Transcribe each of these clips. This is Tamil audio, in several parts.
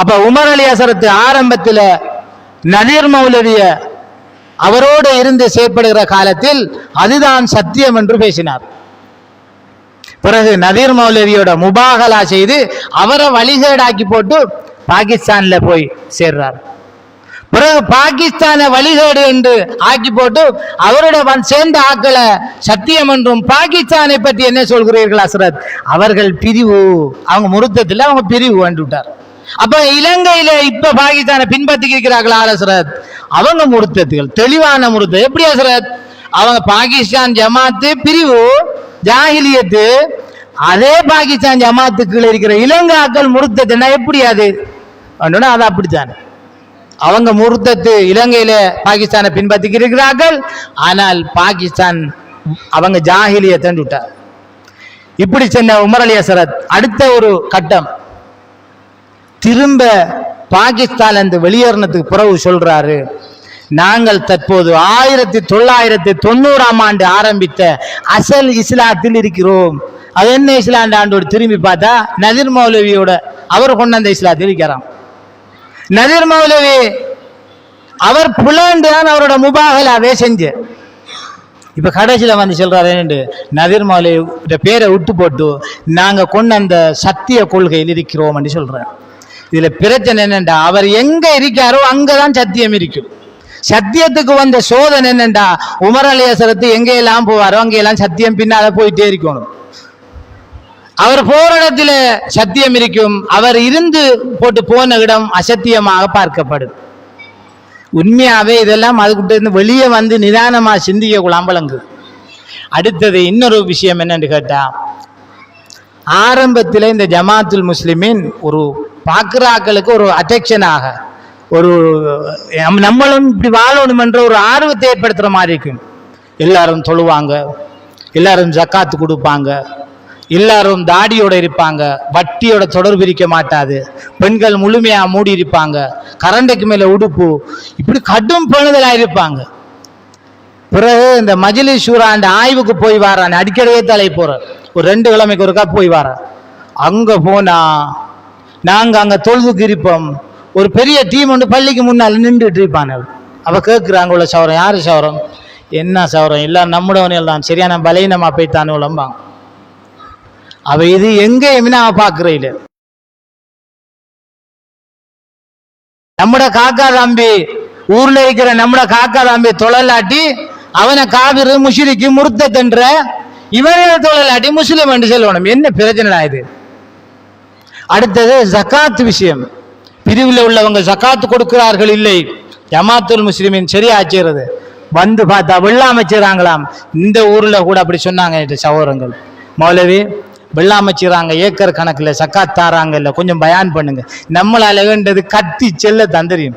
அப்ப உமர் அலி அசரத்து ஆரம்பத்தில் நதீர் மௌலவிய அவரோடு இருந்து செயற்படுகிற காலத்தில் அதுதான் சத்தியம் என்று பேசினார். பிறகு நதீர் மௌலவியோட முபாகலா செய்து அவரை வழிகேடாக்கி போட்டு பாகிஸ்தான்ல போய் சேர்றார். பிறகு பாகிஸ்தானை வழிகேடு என்று ஆக்கி போட்டு அவரோட வன் சேர்ந்த ஆக்களை சத்தியம் என்றும் பாகிஸ்தானை பற்றி என்ன சொல்கிறீர்கள் அசரத் அவர்கள் பிரிவு. அவங்க முருத்தத்தில் அவங்க பிரிவு வந்துட்டார். அப்ப இலங்கையில இப்ப பாகிஸ்தானை பின்பற்றி இருக்கிறார்களா அசரத் அவங்க முருத்தத்துகள் தெளிவான முருத்தம். எப்படி சரத்? அவங்க பாகிஸ்தான் ஜமாத்து பிரிவு ஜாகிலியத்து அதே பாகிஸ்தான் ஜமாத்துக்குள்ள இருக்கிற இலங்காக்கள் முருத்தத்துனா எப்படி அது? அப்படின்னா அது அப்படித்தானே. அவங்க முருத்தத்து இலங்கையில பாகிஸ்தானை பின்பற்றி இருக்கிறார்கள் ஆனால் பாகிஸ்தான் அவங்க ஜாகிலிய தண்டுட்டார் இப்படி சென்ன உமர் அலி அசரத் அடுத்த ஒரு கட்டம். திரும்ப பாகிஸ்தான் அந்த வெளியேறினத்துக்கு பிறகு சொல்றாரு நாங்கள் தற்போது ஆயிரத்தி தொள்ளாயிரத்தி தொண்ணூறாம் ஆண்டு ஆரம்பித்த அசல் இஸ்லாத்தில் இருக்கிறோம். அது என்ன இஸ்லாண்டு ஆண்டோடு திரும்பி பார்த்தா நதிர் மௌலவியோட அவர் கொண்டு அந்த இஸ்லாத்தில் இருக்கிறான். நதிர் மௌலவி அவர் புலாண்டு தான் அவரோட முபாகலாவே செஞ்சு. இப்போ கடைசியில் வந்து சொல்றாரு என்னண்டு நதிர் மௌலவியோட பேரை விட்டு போட்டு நாங்கள் கொண்டு அந்த சத்திய கொள்கையில் இருக்கிறோம் என்று சொல்கிறேன் இதுல பிரச்சனை என்னண்டா? அவர் எங்க இருக்காரோ அங்கதான் சத்தியம் இருக்கும் சத்தியத்துக்கு வந்த சோதனை என்னண்டா? உமரலேசரத்து எங்கெல்லாம் எல்லாம் போவாரோ அங்கெல்லாம் சத்தியம் பின்னால போயிட்டே இருக்கணும். அவர் போற இடத்துல சத்தியம் இருக்கும். அவர் இருந்து போட்டு போன இடம் அசத்தியமாக பார்க்கப்படும். உண்மையாவே இதெல்லாம் அதுக்கிட்ட இருந்து வெளியே வந்து நிதானமா சிந்திக்க குழாம்பலங்கு அடுத்தது இன்னொரு விஷயம் என்னன்னு கேட்டா ஆரம்பத்தில் இந்த ஜமாத்துல் முஸ்லிமின் ஒரு பார்க்குறாக்களுக்கு ஒரு அட்டெக்ஷனாக ஒரு நம்மளும் இப்படி வாழணும் என்ற ஒரு ஆர்வத்தை ஏற்படுத்துகிற மாதிரி இருக்கும். எல்லாரும் தொழுவாங்க எல்லாரும் ஜக்காத்து கொடுப்பாங்க எல்லாரும் தாடியோட இருப்பாங்க வட்டியோட தொடர்பு இருக்க மாட்டாது பெண்கள் முழுமையாக மூடி இருப்பாங்க கரண்டைக்கு மேலே உடுப்பு இப்படி கடும் பெணுதலாக இருப்பாங்க. பிறகு இந்த மஜிலி ஷூரா அந்த ஆய்வுக்கு போய் வாரான் அடிக்கடியே தலை போகிறேன் ஒரு ரெண்டு கிழமைக்கு ஒருக்கா போய் வாரேன். அங்கே போனால் நாங்கள் அங்கே தொழுதுக்கு இருப்போம். ஒரு பெரிய டீம் ஒன்று பள்ளிக்கு முன்னால் நின்றுட்டு இருப்பான் அவள் கேட்குறாங்க உள்ள சவரம் யாரு சவரம்? என்ன சவரம்? எல்லாம் நம்முடவனில் தான். சரியான பலீனமா போய்த்தானே உளம்பாங்க அவள் இது எங்கேயுமே நான் பார்க்கிறேன் நம்மட காக்கா தம்பி ஊர்ல இருக்கிற நம்மட காக்கா தம்பி தொழலாட்டி அவனை காவிரு முஷிரிக்கு முருத்தன்ற இவனை தொழலாட்டி முஸ்லீம் என்று சொல்லணும். என்ன பிரச்சனை இது? அடுத்தது ஜக்காத் விஷயம். பிரிவில் உள்ளவங்க ஜக்காத்து கொடுக்கிறார்கள் இல்லை. ஜமாத்துல் முஸ்லிமின் சரியா ஆச்சுறது வந்து பார்த்தா வெள்ளாமை இந்த ஊரில் கூட அப்படி சொன்னாங்க சகோதரங்கள் மௌலவி வெள்ளாமை ஏக்கர் கணக்கில் சக்காத் தாராங்க இல்லை கொஞ்சம் பயான் பண்ணுங்க. நம்மளால வேண்டது கத்தி செல்ல தந்தரியும்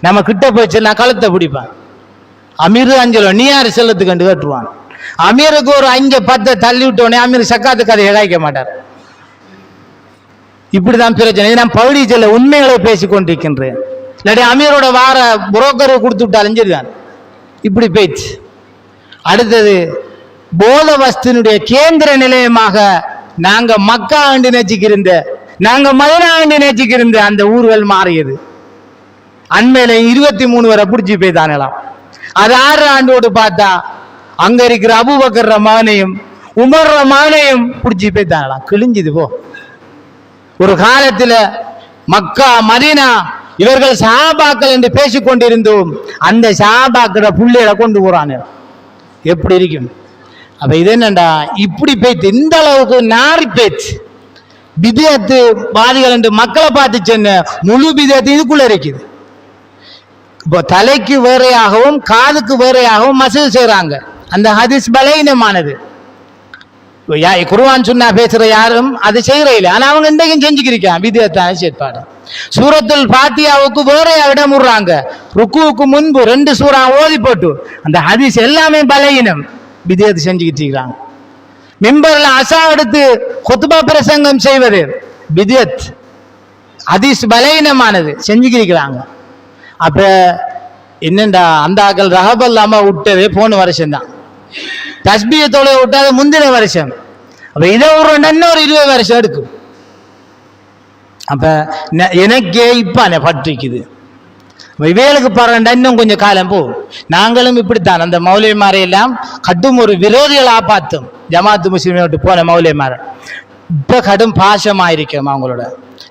நம்ம கிட்ட போய் செல்ல கழுத்தை பிடிப்பேன். அமீர் அஞ்சலோ நீ யார் செல்லத்துக்கு கண்டு கட்டுவான் அமீருக்கு ஒரு அஞ்சு பத்தை தள்ளி விட்டோடனே அமீர் சக்காத்து கதை இழைக்க மாட்டார். இப்படிதான் பிரச்சனை. நான் பகுதி செல்ல உண்மைகளை பேசி கொண்டிருக்கின்றேன். இல்லாட்டி அமீரோட வார புரோக்கரை கொடுத்து விட்டாலும் சரிதான். இப்படி பேச்சு அடுத்தது போத வஸ்தினுடைய கேந்திர நிலையமாக நாங்க மக்கா ஆண்டு நேச்சிக்கிருந்த நாங்க மதுரா ஆண்டு நேச்சிக்கிருந்த அந்த ஊர்கள் மாறியது. அண்மையில இருபத்தி மூணு வரை பிடிச்சி போய்தானலாம் அது ஆறு ஆண்டோடு பார்த்தா அங்க இருக்கிற அபுபக்கர் மகனையும் உமர்ற மகனையும் பிடிச்சி போய்தானலாம் கிழிஞ்சுது போ. ஒரு காலத்துல மக்கா மதீனா இவர்கள் சாபாக்கள் என்று பேசிக்கொண்டிருந்தோம் அந்த சாபாக்கிற புள்ளையில கொண்டு போறானு எப்படி இருக்கும்? அப்ப இது என்னண்டா? இப்படி பேச்சு இந்த அளவுக்கு நாரி பேச்சு. விதயத்து பாதிகள் என்று மக்களை பார்த்து சென்ன முழு விதயத்து இதுக்குள்ள இருக்குது. இப்போ தலைக்கு வேறையாகவும் காதுக்கு வேறையாகவும் மசூல் செய்கிறாங்க அந்த ஹதிஸ் பலகீனமானது குருவான் சொன்னா பேசுற யாரும் அது செய்யற இல்லை ஆனா அவங்க இன்றைக்கும் செஞ்சுக்கிருக்கான் விதத்தான செயற்பாடு. சூரத்துல் பாத்தியாவுக்கு வேற இடம் விடுறாங்க. ருக்குவுக்கு முன்பு ரெண்டு சூறா ஓதி போட்டு. அந்த ஹதீஸ் எல்லாமே பலகீனம். விதயத்தை செஞ்சுக்கிட்டு இருக்கிறாங்க. மிம்பர்ல அசா எடுத்து கொத்துபா பிரசங்கம் செய்வது விதத் ஹதீஸ் பலகீனமானது. செஞ்சுக்கிருக்கிறாங்க அப்ப என்னண்டா அந்த ஆக்கள் ரகபல்லாம விட்டதே போன வருஷம் தான் தொலை விட்டாத முந்தின வருஷம். அப்போ இதை ஒரு இன்னொரு இருபது வருஷம் எடுக்கும். அப்போ எனக்கே இப்போ இப்ப பற்றிக்குது இவைகளுக்கு பாருண்டா இன்னும் கொஞ்சம் காலம் போ நாங்களும் இப்படித்தான். அந்த மௌலியமாரை எல்லாம் கடும் ஒரு விரோதிகளாக பார்த்தோம் ஜமாத்து முஸ்லீமோட்டு போன மௌலியமார. இப்போ கடும் பாசமாயிருக்கோம் அவங்களோட.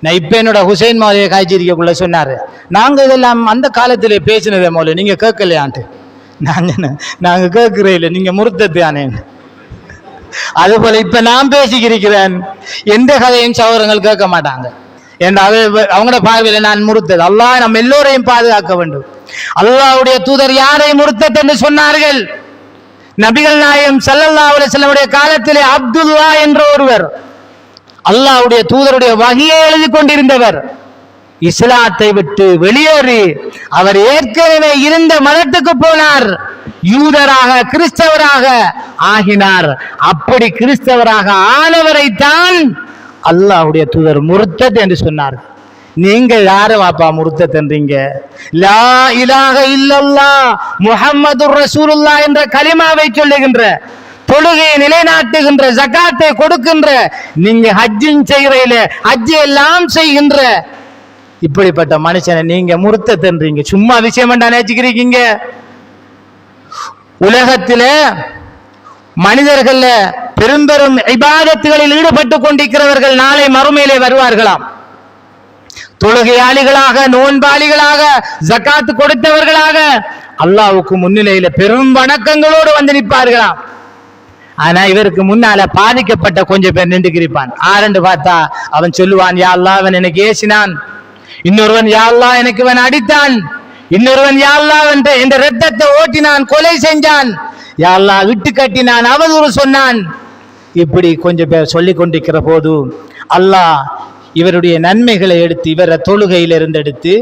நான் இப்போ என்னோட ஹுசைன் மௌலியை காய்ச்சிருக்கக்குள்ள சொன்னார். நாங்கள் இதெல்லாம் அந்த காலத்திலே பேசினதே மௌலிய நீங்கள் கேட்கலையான்ட்டு. நாங்கள் என்ன, நாங்க இல்லை இல்லை. நீங்க முறுத்தத்தானேன்னு அதுபோல இப்ப நான் பேசிக்கிறேன் எந்த கதையும் சௌரங்கள் கேட்க மாட்டாங்க. என்ற அவங்களோட பார்வையில நான் முறுத்தது அல்லாஹ் நம்ம எல்லோரையும் பாதுகாக்க வேண்டும். அல்லாஹ்வுடைய தூதர் யாரை முறுத்தது என்று சொன்னார்கள்? நபிகள் நாயம் ஸல்லல்லாஹு அலைஹி காலத்திலே அப்துல்லா என்ற ஒருவர். அல்லாஹ்வுடைய தூதருடைய வகையை எழுதி கொண்டிருந்தவர். இஸ்லாத்தை விட்டு வெளியேறி அவர் ஏற்கனவே இருந்த மதத்துக்கு போனார். யூதராக கிறிஸ்தவராக ஆகினார். அப்படி கிறிஸ்தவராக ஆனவரைத்தான் அல்லாஹுடைய தூதர் முருத்தத் என்று சொன்னார். நீங்க யாரு வாப்பா முருத்தத் லா இலாக இல்லல்லா முஹம்மது ரசூலுல்லா என்ற கலிமாவை சொல்லுகின்ற தொழுகையை நிலைநாட்டுகின்ற ஜகாத்தை கொடுக்கின்ற நீங்க ஹஜ்ஜின் செய்கிறையில ஹஜ்ஜி எல்லாம் செய்கின்ற இப்படிப்பட்ட மனுஷனை நீங்க முறுத்த தன்றீங்க. சும்மா விஷயம் நினைச்சுக்கிறீங்க உலகத்தில மனிதர்கள்ல பெரும்பெரும் இபாதத்துகளில் ஈடுபட்டு கொண்டிருக்கிறவர்கள் நாளை மறுமையிலே வருவார்களாம். தொழுகையாளிகளாக நோன்பாளிகளாக ஜக்காத்து கொடுத்தவர்களாக அல்லாவுக்கு முன்னிலையில பெரும் வணக்கங்களோடு வந்து நிற்பார்களாம். ஆனா இவருக்கு முன்னால பாதிக்கப்பட்ட கொஞ்சம் பேர் நின்று கிரிப்பான் ஆரண்டு பார்த்தா அவன் சொல்லுவான் யா அல்லாஹ் அவன் எனக்கு ஏசினான். இன்னொருவன் யா எனக்கு இவன் அடித்தான். இன்னொருவன் யா என்ற என்ற ரத்தத்தை ஓட்டினான் கொலை செஞ்சான். யாழ்லா விட்டு கட்டினான் அவதூறு சொன்னான். இப்படி கொஞ்சம் பேர் சொல்லிக் கொண்டிருக்கிற போது அல்லாஹ் இவருடைய நன்மைகளை எடுத்து இவரை தொழுகையில் இருந்தெடுத்து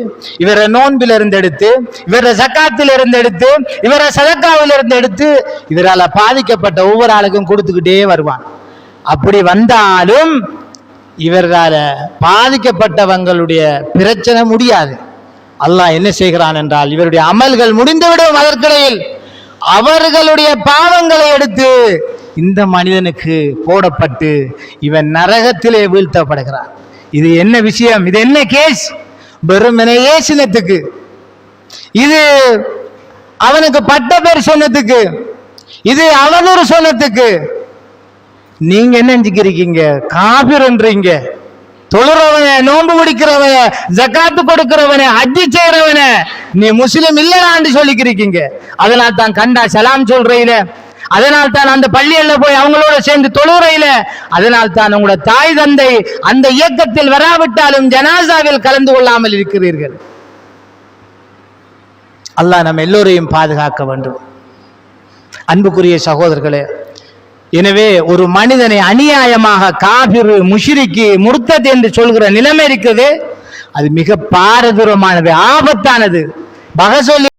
இவரை நோன்பில் எடுத்து இவரை சக்காத்தில் இருந்து எடுத்து இவரை சதக்காவிலிருந்து எடுத்து இவரால பாதிக்கப்பட்ட ஒவ்வொரு ஆளுக்கும் கொடுத்துக்கிட்டே வருவான். அப்படி வந்தாலும் இவர்களால் பாதிக்கப்பட்டவங்களுடைய பிரச்சனை முடியாது. அல்லாஹ் என்ன செய்கிறான் என்றால் இவருடைய அமல்கள் முடிந்துவிடும் அதற்கிடையில் அவர்களுடைய பாவங்களை எடுத்து இந்த மனிதனுக்கு போடப்பட்டு இவன் நரகத்திலே வீழ்த்தப்படுகிறான். இது என்ன விஷயம்? இது என்ன கேஸ் வெறுமனே சின்னத்துக்கு இது அவனுக்கு பட்ட பேர் சொன்னதுக்கு. இது அவதூறு சொன்னதுக்கு. நீங்க என்ன நினைச்சுக்கிறீங்க காபிர்ன்றீங்க தொழுறவன நோன்பு பிடிக்கிறவன ஜக்காத்து கொடுக்கிறவன அஜி செய்யறவன நீ முஸ்லிம் இல்லடான்னு சொல்லிக்கிறீங்க அதனால் தான் கண்டா சலாம் சொல்றையில அதனால் தான் அந்த பள்ளியில் போய் அவங்களோட சேர்ந்து தொழுறையில அதனால் தான் உங்களோட தாய் தந்தை அந்த இயக்கத்தில் வராவிட்டாலும் ஜனாசாவில் கலந்து கொள்ளாமல் இருக்கிறீர்கள். அல்லாஹ் நம்ம எல்லோரையும் பாதுகாக்க வேண்டும். அன்புக்குரிய சகோதரர்களே எனவே ஒரு மனிதனை அநியாயமாக காபிரு முஷிரிக்கு முர்த்தத் என்று சொல்கிற நிலைமை இருக்குது. அது மிக பாரதூரமானது ஆபத்தானது. பகசொல்லி